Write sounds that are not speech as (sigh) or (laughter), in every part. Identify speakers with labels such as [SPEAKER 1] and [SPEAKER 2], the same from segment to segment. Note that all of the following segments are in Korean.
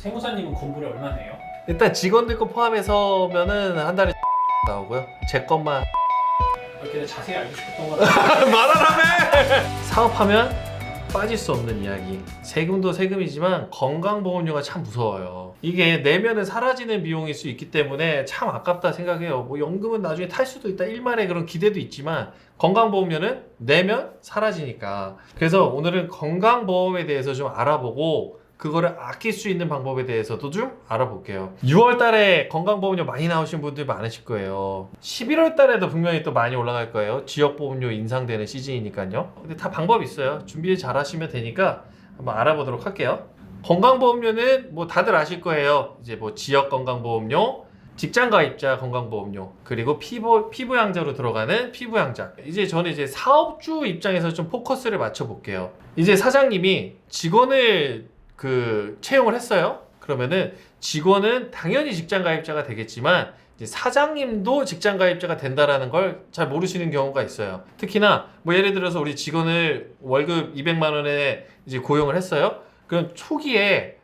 [SPEAKER 1] 세무사님은 건물에 얼마 내요?
[SPEAKER 2] 일단 직원들 거 포함해서면은 한 달에 (laughs) 나오고요. 제 것만
[SPEAKER 1] 이렇게 자세히 알고 싶었던 거라 (laughs)
[SPEAKER 2] 말하라며! 사업하면 빠질 수 없는 이야기. 세금도 세금이지만 건강보험료가 참 무서워요. 이게 내면은 사라지는 비용일 수 있기 때문에 참 아깝다 생각해요. 뭐 연금은 나중에 탈 수도 있다. 일말의 그런 기대도 있지만 건강보험료는 내면 사라지니까. 그래서 오늘은 건강보험에 대해서 좀 알아보고 그거를 아낄 수 있는 방법에 대해서도 좀 알아볼게요. 6월 달에 건강보험료 많이 나오신 분들 많으실 거예요. 11월 달에도 분명히 또 많이 올라갈 거예요. 지역보험료 인상되는 시즌이니까요. 근데 다 방법이 있어요. 준비 잘 하시면 되니까 한번 알아보도록 할게요. 건강보험료는 뭐 다들 아실 거예요. 이제 뭐 지역 건강보험료, 직장가입자 건강보험료, 그리고 피부, 피부양자로 들어가는 피부양자. 이제 저는 이제 사업주 입장에서 좀 포커스를 맞춰볼게요. 이제 사장님이 직원을 그 채용을 했어요. 그러면은 직원은 당연히 직장 가입자가 되겠지만 이제 사장님도 직장 가입자가 된다라는 걸 잘 모르시는 경우가 있어요. 특히나 뭐 예를 들어서 우리 직원을 월급 200만 원에 이제 고용을 했어요. 그럼 초기에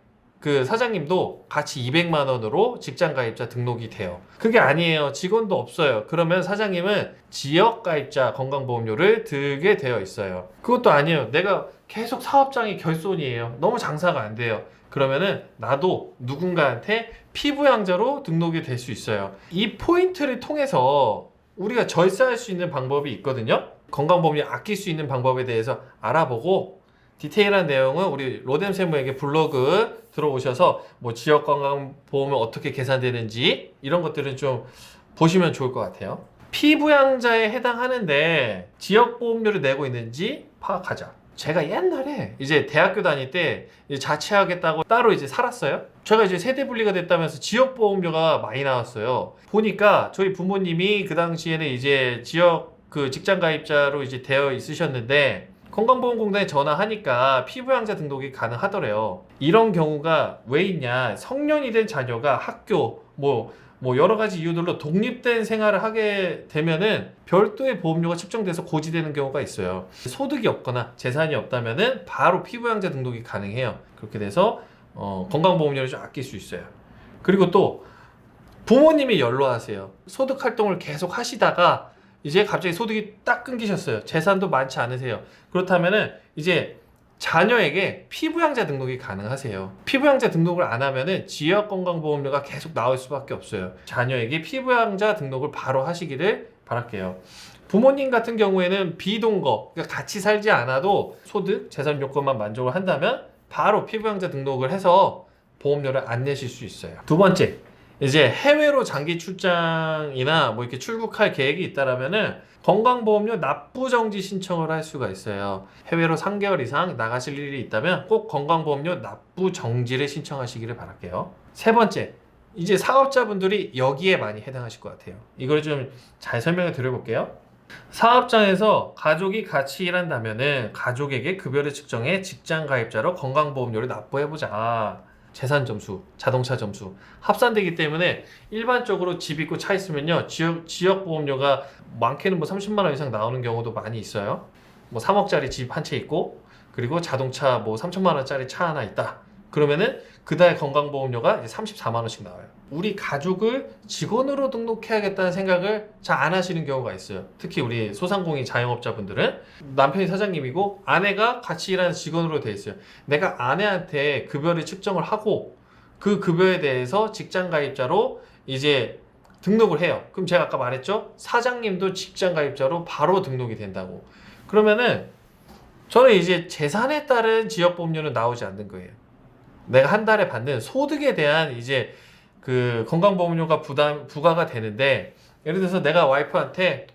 [SPEAKER 2] 그 사장님도 같이 200만 원으로 직장 가입자 등록이 돼요. 그게 아니에요. 직원도 없어요. 그러면 사장님은 지역 가입자 건강보험료를 들게 되어 있어요. 그것도 아니에요. 내가 계속 사업장이 결손이에요. 너무 장사가 안 돼요. 그러면은 나도 누군가한테 피부양자로 등록이 될 수 있어요. 이 포인트를 통해서 우리가 절세할 수 있는 방법이 있거든요. 건강보험료 아낄 수 있는 방법에 대해서 알아보고 디테일한 내용은 우리 로뎀 세무에게 블로그 들어오셔서 뭐 지역 건강보험은 어떻게 계산되는지 이런 것들은 좀 보시면 좋을 것 같아요. 피부양자에 해당하는데 지역 보험료를 내고 있는지 파악하자. 제가 옛날에 이제 대학교 다닐 때 자취하겠다고 따로 이제 살았어요. 제가 이제 세대 분리가 됐다면서 지역 보험료가 많이 나왔어요. 보니까 저희 부모님이 그 당시에는 이제 지역 그 직장 가입자로 이제 되어 있으셨는데 건강보험공단에 전화하니까 피부양자 등록이 가능하더래요. 이런 경우가 왜 있냐? 성년이 된 자녀가 학교 뭐뭐 여러 가지 이유들로 독립된 생활을 하게 되면은 별도의 보험료가 측정돼서 고지되는 경우가 있어요. 소득이 없거나 재산이 없다면은 바로 피부양자 등록이 가능해요. 그렇게 돼서 어, 건강보험료를 좀 아낄 수 있어요. 그리고 또 부모님이 연로하세요. 소득 활동을 계속 하시다가 이제 갑자기 소득이 딱 끊기셨어요. 재산도 많지 않으세요. 그렇다면은 이제 자녀에게 피부양자 등록이 가능하세요. 피부양자 등록을 안 하면은 지역 건강보험료가 계속 나올 수밖에 없어요. 자녀에게 피부양자 등록을 바로 하시기를 바랄게요. 부모님 같은 경우에는 비동거, 그러니까 같이 살지 않아도 소득, 재산 요건만 만족을 한다면 바로 피부양자 등록을 해서 보험료를 안 내실 수 있어요. 두 번째, 이제 해외로 장기 출장이나 뭐 이렇게 출국할 계획이 있다라면은 건강보험료 납부 정지 신청을 할 수가 있어요. 해외로 3개월 이상 나가실 일이 있다면 꼭 건강보험료 납부 정지를 신청하시기를 바랄게요. 세 번째, 이제 사업자분들이 여기에 많이 해당하실 것 같아요. 이걸 좀 잘 설명을 드려볼게요. 사업장에서 가족이 같이 일한다면은 가족에게 급여를 측정해 직장 가입자로 건강보험료를 납부해보자. 재산 점수, 자동차 점수 합산되기 때문에 일반적으로 집 있고 차 있으면요 지역 지역 보험료가 많게는 뭐 30만 원 이상 나오는 경우도 많이 있어요. 뭐 3억짜리 집 한 채 있고 그리고 자동차 뭐 3천만 원짜리 차 하나 있다. 그러면은 그달 건강보험료가 이제 34만 원씩 나와요. 우리 가족을 직원으로 등록해야겠다는 생각을 잘 안 하시는 경우가 있어요. 특히 우리 소상공인 자영업자분들은 남편이 사장님이고 아내가 같이 일하는 직원으로 돼 있어요. 내가 아내한테 급여를 측정을 하고 그 급여에 대해서 직장 가입자로 이제 등록을 해요. 그럼 제가 아까 말했죠? 사장님도 직장 가입자로 바로 등록이 된다고. 그러면은 저는 이제 재산에 따른 지역 보험료는 나오지 않는 거예요. 내가 한 달에 받는 소득에 대한 이제 그 건강보험료가 부담 부과가 되는데 예를 들어서 내가 와이프한테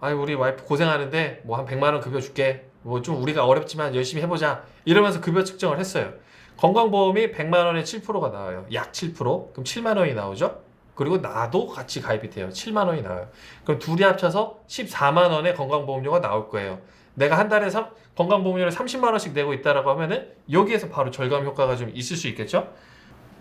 [SPEAKER 2] 아이 우리 와이프 고생하는데 뭐 한 100만 원 급여 줄게. 뭐 좀 우리가 어렵지만 열심히 해 보자. 이러면서 급여 측정을 했어요. 건강보험이 100만 원에 7%가 나와요. 약 7% 그럼 7만 원이 나오죠? 그리고 나도 같이 가입이 돼요. 7만 원이 나와요. 그럼 둘이 합쳐서 14만 원의 건강보험료가 나올 거예요 내가 한 달에 삼- 건강보험료를 30만 원씩 내고 있다라고 하면은 여기에서 바로 절감 효과가 좀 있을 수 있겠죠?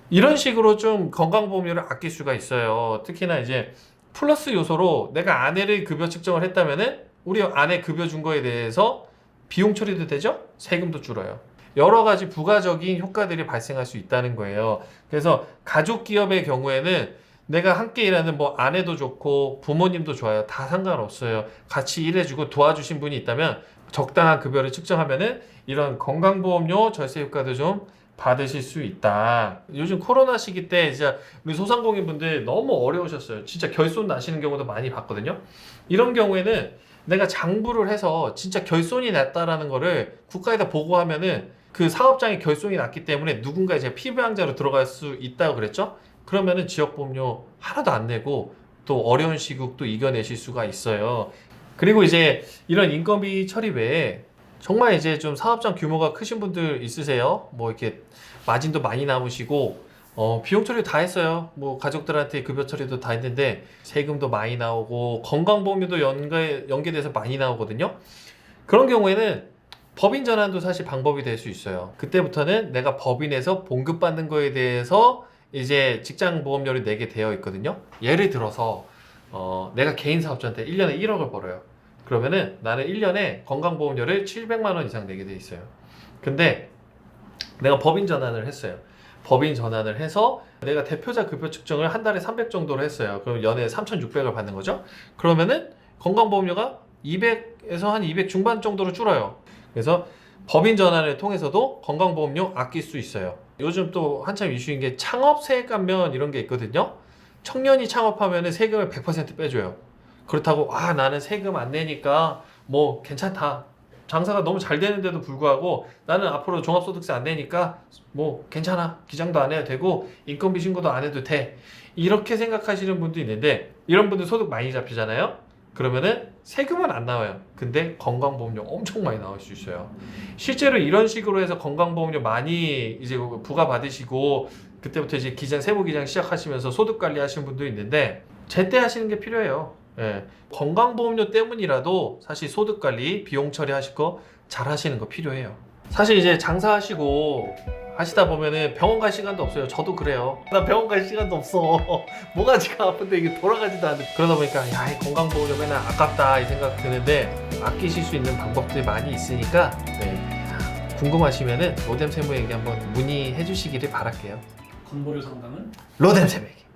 [SPEAKER 2] 이런 식으로 좀 건강보험료를 아낄 수가 있어요. 특히나 이제 플러스 요소로 내가 아내를 급여 측정을 했다면은 우리 아내 급여 준 거에 대해서 비용 처리도 되죠? 세금도 줄어요. 여러 가지 부가적인 효과들이 발생할 수 있다는 거예요. 그래서 가족 기업의 경우에는 내가 함께 일하는 뭐 아내도 좋고 부모님도 좋아요. 다 상관없어요. 같이 일해주고 도와주신 분이 있다면 적당한 급여를 측정하면은 이런 건강보험료 절세 효과도 좀 받으실 수 있다. 요즘 코로나 시기 때 진짜 우리 소상공인분들 너무 어려우셨어요. 진짜 결손 나시는 경우도 많이 봤거든요. 이런 경우에는 내가 장부를 해서 진짜 결손이 났다라는 거를 국가에다 보고하면은 그 사업장에 결손이 났기 때문에 누군가 이제 피부양자로 들어갈 수 있다고 그랬죠? 그러면은 지역보험료 하나도 안 내고 또 어려운 시국도 이겨내실 수가 있어요. 그리고 이제 이런 인건비 처리 외에 정말 이제 좀 사업장 규모가 크신 분들 있으세요? 뭐 이렇게 마진도 많이 남으시고 어, 비용 처리 다 했어요. 뭐 가족들한테 급여 처리도 다 했는데 세금도 많이 나오고 건강보험료도 연계 연계돼서 많이 나오거든요. 그런 경우에는 법인 전환도 사실 방법이 될 수 있어요. 그때부터는 내가 법인에서 봉급받는 거에 대해서 이제 직장 보험료를 내게 되어 있거든요. 예를 들어서 어, 내가 개인 사업자한테 1년에 1억을 벌어요. 그러면은 나는 1년에 건강보험료를 700만 원 이상 내게 돼 있어요. 근데 내가 법인 전환을 했어요. 법인 전환을 해서 내가 대표자 급여 측정을 한 달에 300 정도로 했어요. 그럼 연에 3,600을 받는 거죠. 그러면은 건강보험료가 200에서 한 200 중반 정도로 줄어요. 그래서 법인 전환을 통해서도 건강보험료 아낄 수 있어요. 요즘 또 한참 이슈인 게 창업 세액 감면 이런 게 있거든요. 청년이 창업하면 세금을 100% 빼줘요. 그렇다고 아 나는 세금 안 내니까 뭐 괜찮다. 장사가 너무 잘 되는데도 불구하고 나는 앞으로 종합소득세 안 내니까 뭐 괜찮아 기장도 안 해도 되고 인건비 신고도 안 해도 돼 이렇게 생각하시는 분도 있는데 이런 분들 소득 많이 잡히잖아요 그러면은 세금은 안 나와요 근데 건강보험료 엄청 많이 나올 수 있어요 실제로 이런 식으로 해서 건강보험료 많이 이제 부과 받으시고 그때부터 이제 기장 세무 기장 시작하시면서 소득 관리 하시는 분도 있는데 제때 하시는 게 필요해요 예. 건강보험료 때문이라도 사실 소득 관리, 비용 처리 하실 거 잘 하시는 거 필요해요. 사실 이제 장사하시고 하시다 보면은 병원 갈 시간도 없어요. 저도 그래요. 나 병원 갈 시간도 없어. (laughs) 뭐가 지금 아픈데 이게 돌아가지도 않는데 그러다 보니까 야, 이 건강 보험료 맨날 아깝다 이 생각 드는데 아끼실 수 있는 방법들이 많이 있으니까 네. 궁금하시면은 로뎀 세무에게 한번 문의해 주시기를 바랄게요.
[SPEAKER 1] 건보료 상담은
[SPEAKER 2] 로뎀 세무에게.